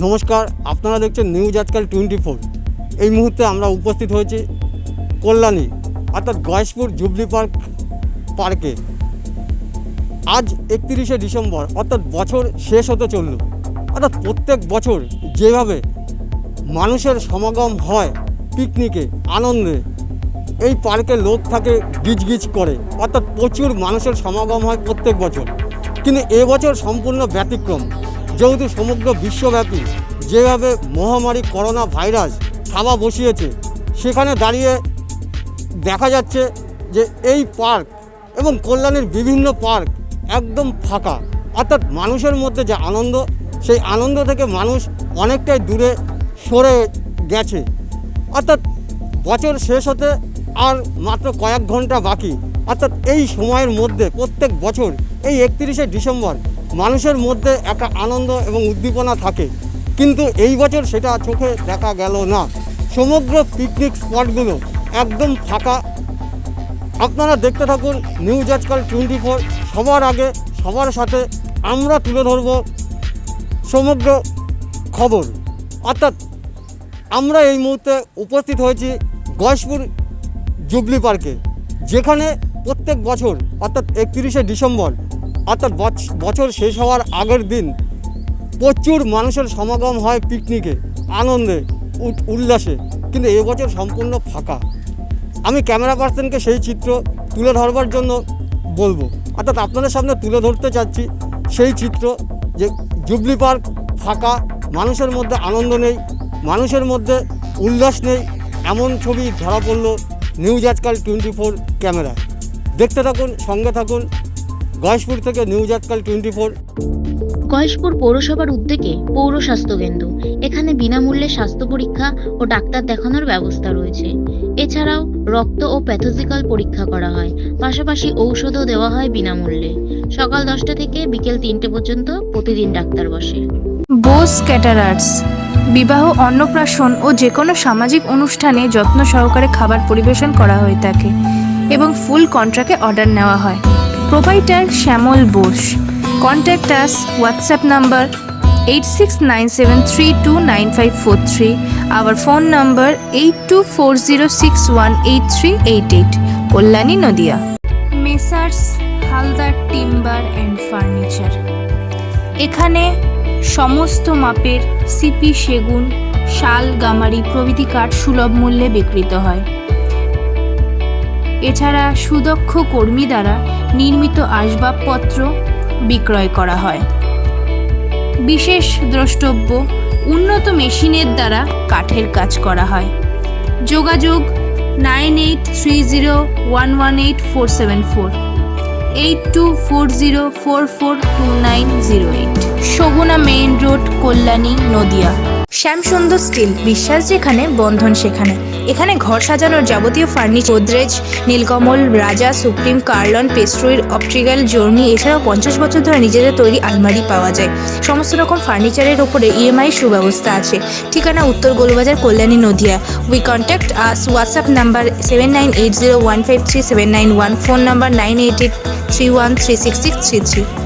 নমস্কার, আপনারা দেখছেন নিউজ আজকাল টোয়েন্টি ফোর এই মুহূর্তে আমরা উপস্থিত হয়েছি কল্যাণী, অর্থাৎ গয়েশপুর জুবলি পার্ক, পার্কে। আজ একত্রিশে ডিসেম্বর, অর্থাৎ বছর শেষ হতে চলল। অর্থাৎ প্রত্যেক বছর যেভাবে মানুষের সমাগম হয় পিকনিকে, আনন্দে, এই পার্কে লোক থাকে গিজগিজ করে। অর্থাৎ প্রচুর মানুষের সমাগম হয় প্রত্যেক বছর। কিন্তু এবছর সম্পূর্ণ ব্যতিক্রম। যেহেতু সমগ্র বিশ্বব্যাপী যেভাবে মহামারী করোনা ভাইরাস থাবা বসিয়েছে, সেখানে দাঁড়িয়ে দেখা যাচ্ছে যে এই পার্ক এবং কল্যাণের বিভিন্ন পার্ক একদম ফাঁকা। অর্থাৎ মানুষের মধ্যে যে আনন্দ, সেই আনন্দ থেকে মানুষ অনেকটাই দূরে সরে গেছে। অর্থাৎ বছর শেষ হতে আর মাত্র কয়েক ঘণ্টা বাকি। অর্থাৎ এই সময়ের মধ্যে প্রত্যেক বছর এই একত্রিশে ডিসেম্বর মানুষের মধ্যে একটা আনন্দ এবং উদ্দীপনা থাকে। কিন্তু এই বছর সেটা চোখে দেখা গেল না। সমগ্র পিকনিক স্পটগুলো একদম ফাঁকা। আপনারা দেখতে থাকুন নিউজ আজকাল টোয়েন্টি ফোর সবার আগে, সবার সাথে আমরা তুলে ধরব সমগ্র খবর। অর্থাৎ আমরা এই মুহূর্তে উপস্থিত হয়েছি গয়েশপুর জুবলি পার্কে, যেখানে প্রত্যেক বছর, অর্থাৎ একত্রিশে ডিসেম্বর অর্থাৎ বছ- বছর শেষ হওয়ার আগের দিন প্রচুর মানুষের সমাগম হয় পিকনিকে আনন্দে উল্লাসে। কিন্তু এবছর সম্পূর্ণ ফাঁকা। আমি ক্যামেরা পার্সনকে সেই চিত্র তুলে ধরবার জন্য বলব। অর্থাৎ আপনাদের সামনে তুলে ধরতে চাচ্ছি সেই চিত্র যে জুবলি পার্ক ফাঁকা, মানুষের মধ্যে আনন্দ নেই, মানুষের মধ্যে উল্লাস নেই, এমন ছবি ধরা পড়ল নিউজ আজকাল টোয়েন্টি ফোর ক্যামেরা দেখতে থাকুন, সঙ্গে থাকুন গয়েশপুর থেকে নিউজ আজকাল টোয়েন্টি ফোর। গয়েশপুর পৌরসভার উদ্যোগে পৌর স্বাস্থ্য কেন্দ্র। এখানে বিনামূল্যে স্বাস্থ্য পরীক্ষা ও ডাক্তার দেখানোর ব্যবস্থা রয়েছে। এছাড়াও রক্ত ও প্যাথোজিক্যাল পরীক্ষা করা হয়। পাশাপাশি ঔষধও দেওয়া হয় বিনামূল্যে। সকাল দশটা থেকে বিকেল তিনটে পর্যন্ত প্রতিদিন ডাক্তার বসে। বোস ক্যাটারার্স বিবাহ অন্নপ্রাশন ও যে কোনো সামাজিক অনুষ্ঠানে যত্ন সহকারে খাবার পরিবেশন করা হয়ে থাকে এবং ফুল কন্ট্রাক্টে অর্ডার নেওয়া হয়। Provider Shyamal Bose. Contact us WhatsApp number eight six nine seven three two nine five four three our phone number eight two four zero six one eight three eight eight Kalyani Nadia. Messrs Haldar timber and furniture এখানে সমস্ত মাপের CP সেগুন, শাল, গামারি প্রভৃতি কাঠ সুলভ মূল্যে বিক্রিত হয়। এছাড়া সুদক্ষ কর্মী দ্বারা নির্মিত আসবাবপত্র বিক্রয় করা হয়। বিশেষ দ্রষ্টব্য, উন্নত মেশিনের দ্বারা কাঠের কাজ করা হয়। যোগাযোগ nine eight three zero one one eight four seven four, eight two four zero four four two nine zero eight. Saguna main road, Kalyani, Nadia. Shyamsundar steel, বিশ্বাস যেখানে, বন্ধন সেখানে। এখানে ঘর সাজানোর যাবতীয় ফার্নিচার, গোদরেজ, নীলকমল, রাজা, সুপ্রিম, কার্লন পেস্ট্রয়ের অপট্রিক্যাল জর্নি, এছাড়াও পঞ্চাশ বছর ধরে নিজেদের তৈরি আলমারি পাওয়া যায়। সমস্ত রকম ফার্নিচারের ওপরে ইএমআই সুব্যবস্থা আছে। ঠিকানা উত্তর Golbazar Kalyani Nadia. We contact us WhatsApp number seven nine eight zero one five three seven nine one phone number nine eight eight three one three six six three three